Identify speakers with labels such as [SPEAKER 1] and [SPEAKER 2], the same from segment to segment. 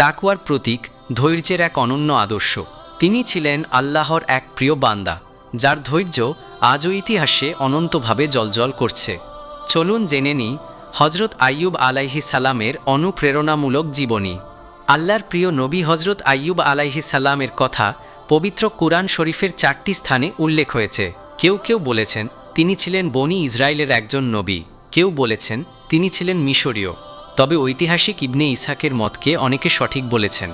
[SPEAKER 1] তাকুয়ার প্রতীক ধৈর্যের এক অনন্য আদর্শ। তিনি ছিলেন আল্লাহর এক প্রিয় বান্দা, যার ধৈর্য আজও ইতিহাসে অনন্তভাবে জলজল করছে। চলুন জেনে নিই হজরত আইয়ুব আলাইহি সালামের অনুপ্রেরণামূলক জীবনী। আল্লাহর প্রিয় নবী হজরত আইয়ুব আলাইহি সালামের কথা পবিত্র কুরআন শরীফের চারটি স্থানে উল্লেখ হয়েছে। কেউ কেউ বলেছেন, তিনি ছিলেন বনি ইসরায়েলের একজন নবী। কেউ বলেছেন, তিনি ছিলেন মিশরীয়। তবে ঐতিহাসিক ইবনে ইসাকের মতকে অনেকে সঠিক বলেছেন।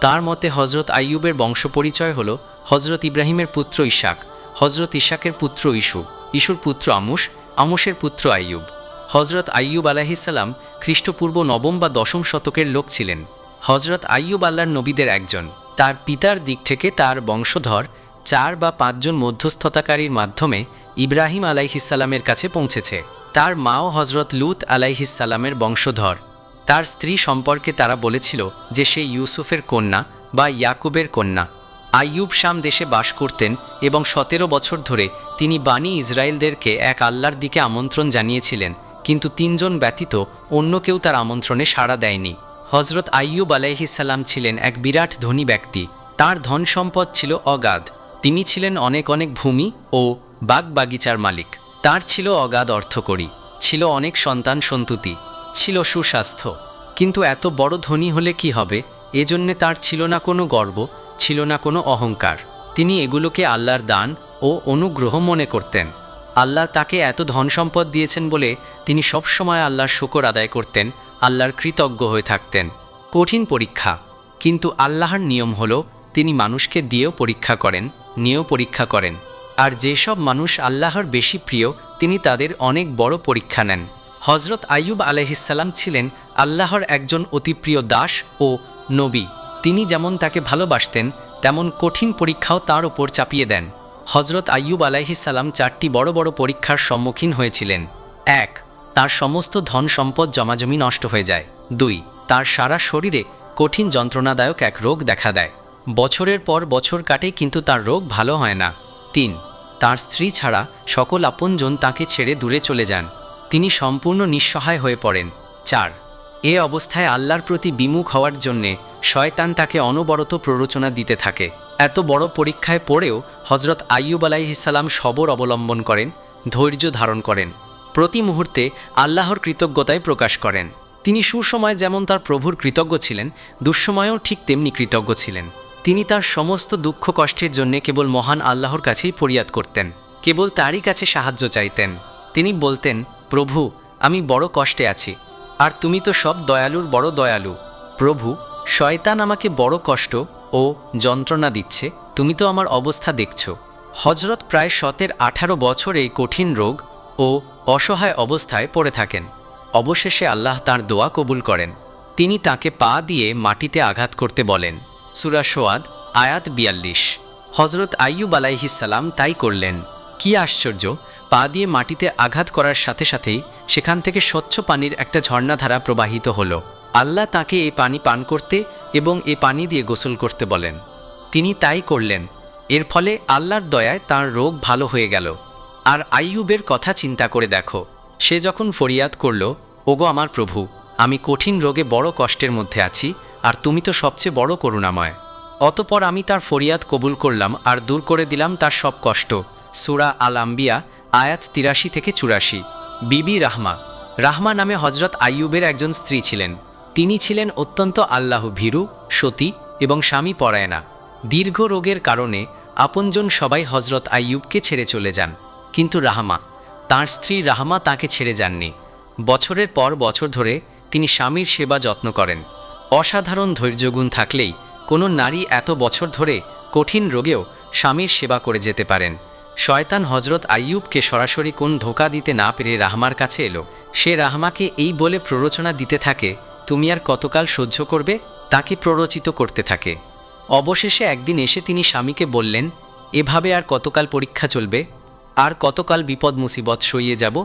[SPEAKER 1] তার মতে হজরত আইয়ুবের বংশপরিচয় হল হজরত ইব্রাহিমের পুত্র ইশাক হজরত ইশাকের পুত্র ইসু, ইসুর পুত্র আমুস, আমুসের পুত্র আইয়ুব। হজরত আইয়ুব আলাহিসাল্লাম খ্রিস্টপূর্ব নবম বা দশম শতকের লোক ছিলেন। হজরত আইয়ুব আল্লাহর নবীদের একজন। তার পিতার দিক থেকে তার বংশধর চার বা পাঁচজন মধ্যস্থতাকারীর মাধ্যমে ইব্রাহিম আলাইহিসাল্লামের কাছে পৌঁছেছে। তার মাও হজরত লুত আলাইহিসাল্লামের বংশধর। তার স্ত্রী সম্পর্কে তারা বলেছিল যে সে ইউসুফের কন্যা বা ইয়াকুবের কন্যা। আইয়ুব শাম দেশে বাস করতেন এবং সতেরো বছর ধরে তিনি বাণী ইসরায়েলদেরকে এক আল্লাহর দিকে আমন্ত্রণ জানিয়েছিলেন, কিন্তু তিনজন ব্যতীত অন্য কেউ তার আমন্ত্রণে সাড়া দেয়নি। হজরত আইয়ুব আলাইহিসাল্লাম ছিলেন এক বিরাট ধনী ব্যক্তি। তার ধন সম্পদ ছিল অগাধ। তিনি ছিলেন অনেক অনেক ভূমি ও বাগ বাগিচার মালিক। তার ছিল অগাধ অর্থকরী ছিল অনেক সন্তান সন্ততি। ছিল সুস্বাস্থ্য। কিন্তু এত বড় ধনী হলে কি হবে? এজন্যে তার ছিল না কোনো গর্ব, ছিল না কোনো অহংকার। তিনি এগুলোকে আল্লাহর দান ও অনুগ্রহ মনে করতেন। আল্লাহ তাকে এত ধন সম্পদ দিয়েছেন বলে তিনি সবসময় আল্লাহর শুকর আদায় করতেন, আল্লাহর কৃতজ্ঞ হয়ে থাকতেন। কঠিন পরীক্ষা। কিন্তু আল্লাহর নিয়ম হলো, তিনি মানুষকে দিয়েও পরীক্ষা করেন, নিয়েও পরীক্ষা করেন। আর যেসব মানুষ আল্লাহর বেশি প্রিয়, তিনি তাদের অনেক বড় পরীক্ষা নেন। হজরত আইয়ুব আলহিসাল্লাম ছিলেন আল্লাহর একজন অতি প্রিয় দাস ও নবী। তিনি যেমন তাকে ভালোবাসতেন, তেমন কঠিন পরীক্ষাও তার ওপর চাপিয়ে দেন। হজরত আইয়ুব আলাইহিসাল্লাম চারটি বড় বড় পরীক্ষার সম্মুখীন হয়েছিলেন। এক, তার সমস্ত ধন সম্পদ জমাজমি নষ্ট হয়ে যায়। দুই, তার সারা শরীরে কঠিন যন্ত্রণাদায়ক এক রোগ দেখা দেয়। বছরের পর বছর কাটে কিন্তু তার রোগ ভালো হয় না। তিন, তার স্ত্রী ছাড়া সকল আপনজন তাকে ছেড়ে দূরে চলে যান। তিনি সম্পূর্ণ নিঃসহায় হয়ে পড়েন। চার, এ অবস্থায় আল্লাহর প্রতি বিমুখ হওয়ার জন্যে শয়তান তাকে অনবরত প্ররোচনা দিতে থাকে। এত বড় পরীক্ষায় পড়েও হজরত আইয়ুব আলাইহিসাল্লাম সবর অবলম্বন করেন, ধৈর্য ধারণ করেন। প্রতি মুহূর্তে আল্লাহর কৃতজ্ঞতায় প্রকাশ করেন। তিনি সুসময় যেমন তার প্রভুর কৃতজ্ঞ ছিলেন, দুঃসময়েও ঠিক তেমনি কৃতজ্ঞ ছিলেন। তিনি তার সমস্ত দুঃখ কষ্টের জন্য কেবল মহান আল্লাহর কাছেই ফরিয়াদ করতেন, কেবল তারই কাছে সাহায্য চাইতেন। তিনি বলতেন প্রভু, আমি বড় কষ্টে আছি। আর তুমি তো সব দয়ালুর বড় দয়ালু। প্রভু, শয়তান আমাকে বড় কষ্ট ও যন্ত্রণা দিচ্ছে, তুমি তো আমার অবস্থা দেখছ। হজরত প্রায় শতের আঠারো বছর এই কঠিন রোগ ও অসহায় অবস্থায় পড়ে থাকেন। অবশেষে আল্লাহ তার দোয়া কবুল করেন। তিনি তাকে পা দিয়ে মাটিতে আঘাত করতে বলেন। সুরা সোয়াদ, আয়াত বিয়াল্লিশ। হজরত আইয়ুব আলাইহিসাল্লাম তাই করলেন। কি আশ্চর্য, পা দিয়ে মাটিতে আঘাত করার সাথে সাথেই সেখান থেকে স্বচ্ছ পানির একটা ঝর্ণাধারা প্রবাহিত হলো। আল্লাহ তাকে এই পানি পান করতে এবং এ পানি দিয়ে গোসল করতে বলেন। তিনি তাই করলেন। এর ফলে আল্লাহর দয়ায় তার রোগ ভালো হয়ে গেল। আর আইয়ুবের কথা চিন্তা করে দেখো, সে যখন ফরিয়াদ করল, ওগো আমার প্রভু, আমি কঠিন রোগে বড় কষ্টের মধ্যে আছি, আর তুমি তো সবচেয়ে বড় করুণাময়। অতপর আমি তার ফরিয়াদ কবুল করলাম আর দূর করে দিলাম তার সব কষ্ট। সুরা আল আম্বিয়া আয়াত তিরাশি থেকে চুরাশি। বিবি রাহমা রাহমা নামে হজরত আইয়ুবের একজন স্ত্রী ছিলেন। তিনি ছিলেন অত্যন্ত আল্লাহ ভীরু, সতী এবং স্বামী পরায়ণা। দীর্ঘ রোগের কারণে আপনজন সবাই হজরত আইয়ুবকে ছেড়ে চলে যান। কিন্তু রাহমা, তার স্ত্রী রাহমা তাকে ছেড়ে যাননি। বছরের পর বছর ধরে তিনি স্বামীর সেবা যত্ন করেন। অসাধারণ ধৈর্যগুণ থাকলেই কোনো নারী এত বছর ধরে কঠিন রোগেও স্বামীর সেবা করে যেতে পারেন। শয়তান হজরত আইয়ুবকে সরাসরি কোন ধোকা দিতে না পেরে রাহমার কাছে এলো। সে রাহমাকে এই বলে প্ররোচনা দিতে থাকে, তুমি আর কতকাল সহ্য করবে? তাকে প্ররোচিত করতে থাকে। অবশেষে একদিন এসে তিনি স্বামীকে বললেন, এভাবে আর কতকাল পরীক্ষা চলবে? আর কতকাল বিপদ মুসিবত সইয়ে যাব?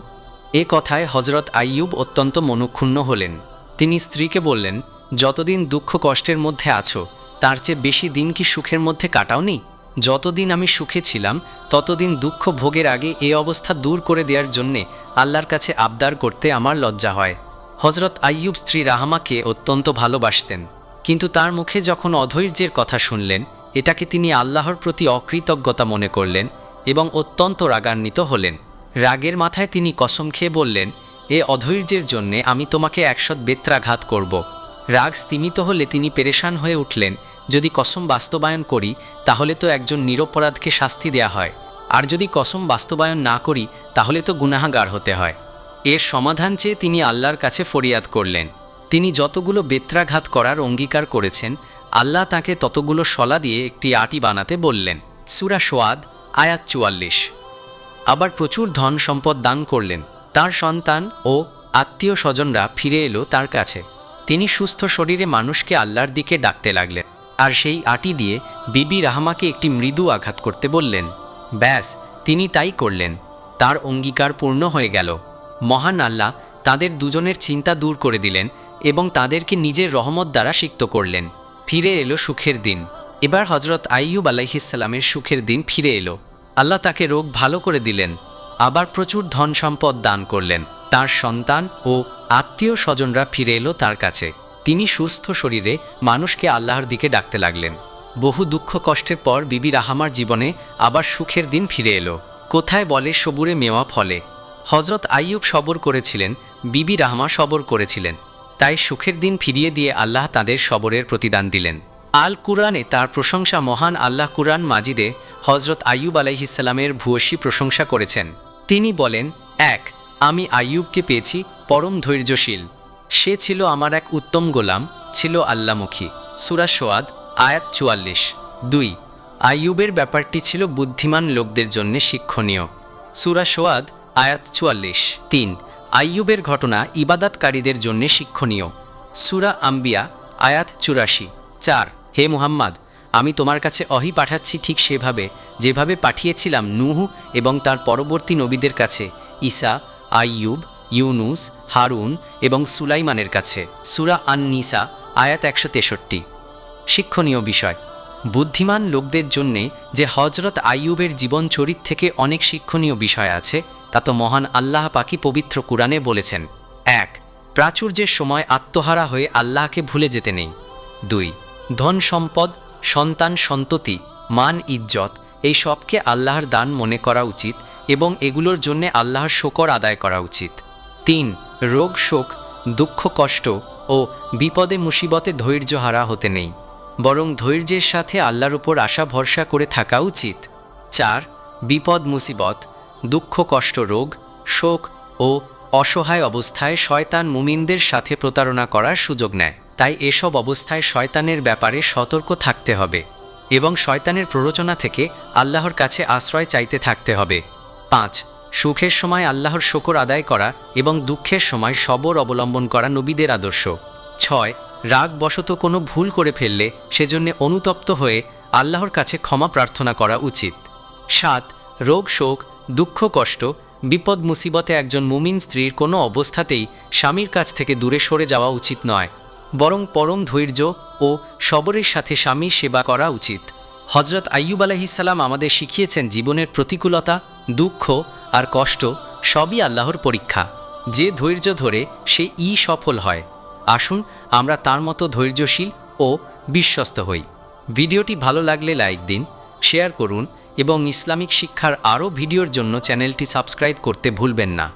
[SPEAKER 1] এ কথায় হজরত আইয়ুব অত্যন্ত মনক্ষুণ্ণ হলেন। তিনি স্ত্রীকে বললেন, যতদিন দুঃখ কষ্টের মধ্যে আছো, তার চেয়ে বেশি দিন কি সুখের মধ্যে কাটাওনি? যতদিন আমি সুখে ছিলাম, ততদিন দুঃখ ভোগের আগে এ অবস্থা দূর করে দেওয়ার জন্যে আল্লাহর কাছে আবদার করতে আমার লজ্জা হয়। হজরত আইয়ুব স্ত্রী রাহামাকে অত্যন্ত ভালোবাসতেন। কিন্তু তার মুখে যখন অধৈর্যের কথা শুনলেন, এটাকে তিনি আল্লাহর প্রতি অকৃতজ্ঞতা মনে করলেন এবং অত্যন্ত রাগান্বিত হলেন। রাগের মাথায় তিনি কসম খেয়ে বললেন, এ অধৈর্যের জন্যে আমি তোমাকে একশত বেত্রাঘাত করব। রাগ স্তিমিত হলে তিনি পেরেশান হয়ে উঠলেন যদি কসম বাস্তবায়ন করি, তাহলে তো একজন নিরপরাধকে শাস্তি দেয়া হয়। আর যদি কসম বাস্তবায়ন না করি, তাহলে তো গুনাহাগার হতে হয়। এর সমাধান চেয়ে তিনি আল্লাহর কাছে ফরিয়াদ করলেন। তিনি যতগুলো বেত্রাঘাত করার অঙ্গীকার করেছেন, আল্লাহ তাকে ততগুলো শলা দিয়ে একটি আটি বানাতে বললেন। সুরা সোয়াদ, আয়াত চুয়াল্লিশ। আবার প্রচুর ধন সম্পদ দান করলেন। তার সন্তান ও আত্মীয় স্বজনরা ফিরে এলো তার কাছে। তিনি সুস্থ শরীরে মানুষকে আল্লাহর দিকে ডাকতে লাগলেন। আর সেই আটি দিয়ে বিবি রাহমাকে একটি মৃদু আঘাত করতে বললেন, ব্যাস, তিনি তাই করলেন। তার অঙ্গীকার পূর্ণ হয়ে গেল। মহান আল্লাহ তাদের দুজনের চিন্তা দূর করে দিলেন এবং তাদেরকে নিজের রহমত দ্বারা সিক্ত করলেন। ফিরে এলো সুখের দিন। এবার হজরত আইয়ুব আলাইহিসাল্লামের সুখের দিন ফিরে এলো। আল্লাহ তাকে রোগ ভালো করে দিলেন। আবার প্রচুর ধন সম্পদ দান করলেন। তার সন্তান ও আত্মীয় স্বজনরা ফিরে এলো তার কাছে। তিনি সুস্থ শরীরে মানুষকে আল্লাহর দিকে ডাকতে লাগলেন। বহু দুঃখ কষ্টের পর বিবি রাহামার জীবনে আবার সুখের দিন ফিরে এলো। কোথায় বলে সবুরে মেওয়া ফলে? হজরত আইয়ুব সবর করেছিলেন, বিবি রাহমা সবর করেছিলেন। তাই সুখের দিন ফিরিয়ে দিয়ে আল্লাহ তাদের সবরের প্রতিদান দিলেন। আল কুরআনে তার প্রশংসা মহান আল্লাহ কুরআন মাজিদে হজরত আইয়ুব আলাইহিসাল্লামের ভূয়সী প্রশংসা করেছেন। তিনি বলেন, এক, আমি আইয়ুবকে পেয়েছি পরম ধৈর্যশীল। সে ছিল আমার এক উত্তম গোলাম, ছিল আল্লামুখী। সুরা সোয়াদ, আয়াত চুয়াল্লিশ। দুই, আইয়ুবের ব্যাপারটি ছিল বুদ্ধিমান লোকদের জন্য শিক্ষণীয়। সুরা সোয়াদ, আয়াত চুয়াল্লিশ। তিন, আইয়ুবের ঘটনা ইবাদাতকারীদের জন্য শিক্ষণীয়। সুরা আম্বিয়া, আয়াত চুরাশি। চার, হে মুহাম্মদ, আমি তোমার কাছে অহি পাঠাচ্ছি ঠিক সেভাবে, যেভাবে পাঠিয়েছিলাম নুহ এবং তার পরবর্তী নবীদের কাছে, ঈসা, আইয়ুব ইউনুস, হারুন এবং সুলাইমানের কাছে। সুরা আন নিসা আয়াত একশো তেষট্টি। শিক্ষণীয় বিষয়, বুদ্ধিমান লোকদের জন্যে যে হজরত আইয়ুবের জীবন চরিত থেকে অনেক শিক্ষণীয় বিষয় আছে, তা তো মহান আল্লাহ পাকি পবিত্র কুরআনে বলেছেন। এক, প্রাচুর্যের সময় আত্মহারা হয়ে আল্লাহকে ভুলে যেতে নেই। দুই, ধন সম্পদ, সন্তান সন্ততি, মান ইজ্জত, এই সবকে আল্লাহর দান মনে করা উচিত এবং এগুলোর জন্যে আল্লাহর শোকর আদায় করা উচিত। তিন, রোগ, শোক, দুঃখ, কষ্ট ও বিপদে, মুসিবতে ধৈর্যহারা হতে নেই। বরং ধৈর্যের সাথে আল্লাহর উপর আশা ভরসা করে থাকা উচিত। চার, বিপদ, মুসিবত, দুঃখ, কষ্ট, রোগ, শোক ও অসহায় অবস্থায় শয়তান মুমিনদের সাথে প্রতারণা করার সুযোগ নেয়। তাই এসব অবস্থায় শয়তানের ব্যাপারে সতর্ক থাকতে হবে এবং শয়তানের প্ররোচনা থেকে আল্লাহর কাছে আশ্রয় চাইতে থাকতে হবে। পাঁচ সুখের সময় আল্লাহর শকর আদায় করা এবং দুঃখের সময় সবর অবলম্বন করা নবীদের আদর্শ। ছয়, রাগ বশত কোনো ভুল করে ফেললে সেজন্য অনুতপ্ত হয়ে আল্লাহর কাছে ক্ষমা প্রার্থনা করা উচিত। সাত, রোগ, শোক, দুঃখ, কষ্ট, বিপদ, মুসিবতে একজন মুমিন স্ত্রীর কোনো অবস্থাতেই স্বামীর কাছ থেকে দূরে সরে যাওয়া উচিত নয়, বরং পরম ধৈর্য ও সবরের সাথে স্বামীর সেবা করা উচিত। হজরত আইয়ুব আলাহিসাল্লাম আমাদের শিখিয়েছেন জীবনের প্রতিকূলতা, দুঃখ আর কষ্ট সবই আল্লাহর পরীক্ষা। যে ধৈর্য ধরে সে ই সফল হয়। আসুন আমরা তার মতো ধৈর্যশীল ও বিশ্বস্ত হই। ভিডিওটি ভালো লাগলে লাইক দিন, শেয়ার করুন এবং ইসলামিক শিক্ষার আরও ভিডিওর জন্য চ্যানেলটি সাবস্ক্রাইব করতে ভুলবেন না।